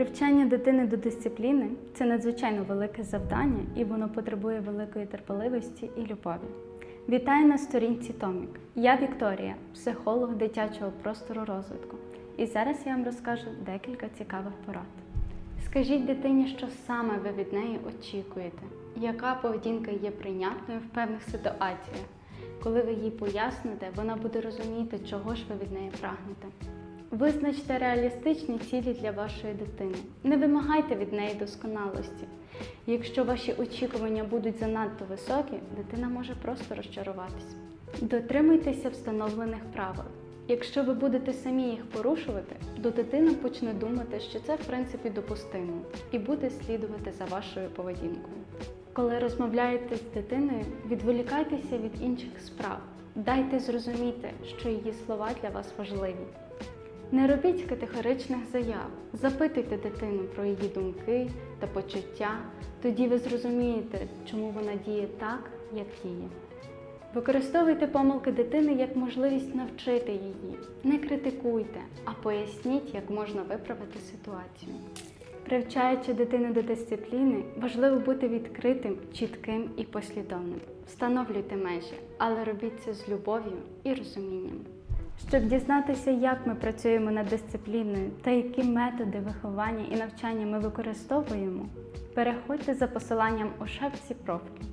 Привчання дитини до дисципліни це надзвичайно велике завдання, і воно потребує великої терпеливості і любові. Вітаю на сторінці Томік. Я Вікторія, психолог дитячого простору розвитку. І зараз я вам розкажу декілька цікавих порад. Скажіть дитині, що саме ви від неї очікуєте, яка поведінка є прийнятною в певних ситуаціях. Коли ви їй поясните, вона буде розуміти, чого ж ви від неї прагнете. Визначте реалістичні цілі для вашої дитини. Не вимагайте від неї досконалості. Якщо ваші очікування будуть занадто високі, дитина може просто розчаруватись. Дотримуйтеся встановлених правил. Якщо ви будете самі їх порушувати, то дитина почне думати, що це в принципі допустимо, і буде слідувати за вашою поведінкою. Коли розмовляєте з дитиною, відволікайтеся від інших справ. Дайте зрозуміти, що її слова для вас важливі. Не робіть категоричних заяв, запитуйте дитину про її думки та почуття, тоді ви зрозумієте, чому вона діє так, як діє. Використовуйте помилки дитини як можливість навчити її. Не критикуйте, а поясніть, як можна виправити ситуацію. Привчаючи дитину до дисципліни, важливо бути відкритим, чітким і послідовним. Встановлюйте межі, але робіть це з любов'ю і розумінням. Щоб дізнатися, як ми працюємо над дисципліною та які методи виховання і навчання ми використовуємо, переходьте за посиланням у шапці профілю.